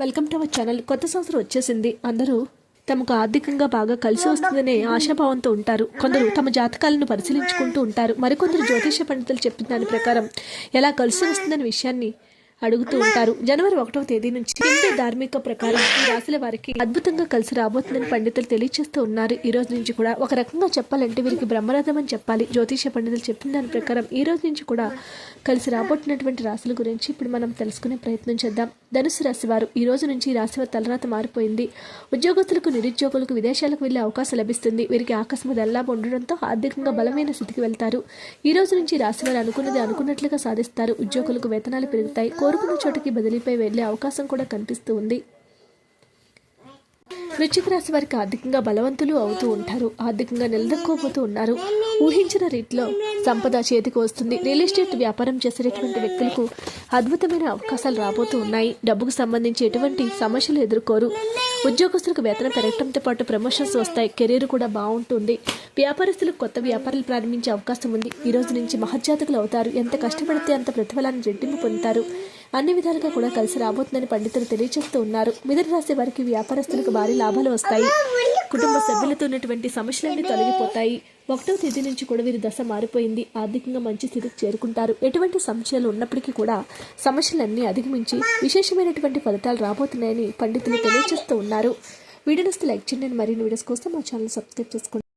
Welcome to our channel కొత్త సంవత్సరం వచ్చేసింది. అందరూ తమకు ఆర్థికంగా బాగా కలిసి వస్తుందనే ఆశాభావంతో ఉంటారు. కొందరు తమ జాతకాలను పరిశీలించుకుంటూ ఉంటారు. మరికొందరు జ్యోతిష పండితులు చెప్పిన దాని ప్రకారం ఎలా కలిసి వస్తుందనే విషయాన్ని అడుగుతూ ఉంటారు. జనవరి ఒకటవ తేదీ నుంచి హిందూ ధార్మిక ప్రకారం ఈ రాశుల వారికి అద్భుతంగా కలిసి రాబోతుందని పండితులు తెలియజేస్తూ ఉన్నారు. ఈ రోజు నుంచి కూడా ఒక రకంగా చెప్పాలంటే వీరికి బ్రహ్మరథం అని చెప్పాలి. జ్యోతిష పండితులు చెప్పిన దాని ప్రకారం ఈ రోజు నుంచి కూడా కలిసి రాబోతున్నటువంటి రాశుల గురించి ఇప్పుడు మనం తెలుసుకునే ప్రయత్నం చేద్దాం. ధనుసు రాశి వారు ఈ రోజు నుంచి రాశి వారి తలరాత మారిపోయింది. ఉద్యోగస్తులకు నిరుద్యోగులకు విదేశాలకు వెళ్ళే అవకాశం లభిస్తుంది. వీరికి ఆకస్మిక ఎల్లాభం ఉండడంతో ఆర్థికంగా బలమైన స్థితికి వెళ్తారు. ఈ రోజు నుంచి రాశి వారు అనుకున్నది అనుకున్నట్లుగా సాధిస్తారు. ఉద్యోగులకు వేతనాలు పెరుగుతాయి. కోరుకున్న చోటుకి బదిలీపై వెళ్ళే అవకాశం కూడా కనిపిస్తూ ఉంది. వృశ్చిక రాశి వారికి ఆర్థికంగా బలవంతులు అవుతూ ఉంటారు. ఆర్థికంగా నిలదొక్కోబోతూ ఉన్నారు. ఊహించిన రీతిలో సంపద చేతికి వస్తుంది. రియల్ ఎస్టేట్ వ్యాపారం చేసేటటువంటి వ్యక్తులకు అద్భుతమైన అవకాశాలు రాబోతూ ఉన్నాయి. డబ్బుకు సంబంధించి ఎటువంటి సమస్యలు ఎదుర్కోరు. ఉద్యోగస్తులకు వేతనం పెరగడంతో పాటు ప్రమోషన్స్ వస్తాయి. కెరీర్ కూడా బాగుంటుంది. వ్యాపారస్తులకు కొత్త వ్యాపారాలు ప్రారంభించే అవకాశం ఉంది. ఈ రోజు నుంచి మహజాతకులు అవుతారు. ఎంత కష్టపడితే అంత ప్రతిఫలాన్ని రెట్టింపు పొందుతారు. అన్ని విధాలుగా కూడా కలిసి రాబోతుందని పండితులు తెలియజేస్తూ ఉన్నారు. మిథున రాశి వారికి వ్యాపారస్తులకు భారీ లాభాలు వస్తాయి. కుటుంబ సభ్యులతో ఉన్నటువంటి సమస్యలన్నీ తొలగిపోతాయి. ఒకటో తేదీ నుంచి కూడా వీరి దశ మారిపోయింది. ఆర్థికంగా మంచి స్థితికి చేరుకుంటారు. ఎటువంటి సమస్యలు ఉన్నప్పటికీ కూడా సమస్యలన్నీ అధిగమించి విశేషమైనటువంటి ఫలితాలు రాబోతున్నాయని పండితులు తెలియజేస్తూ ఉన్నారు. వీడియోస్ లైక్ చేయండి. మరిన్ని వీడియోస్ కోసం మా ఛానల్ సబ్స్క్రైబ్ చేసుకోండి.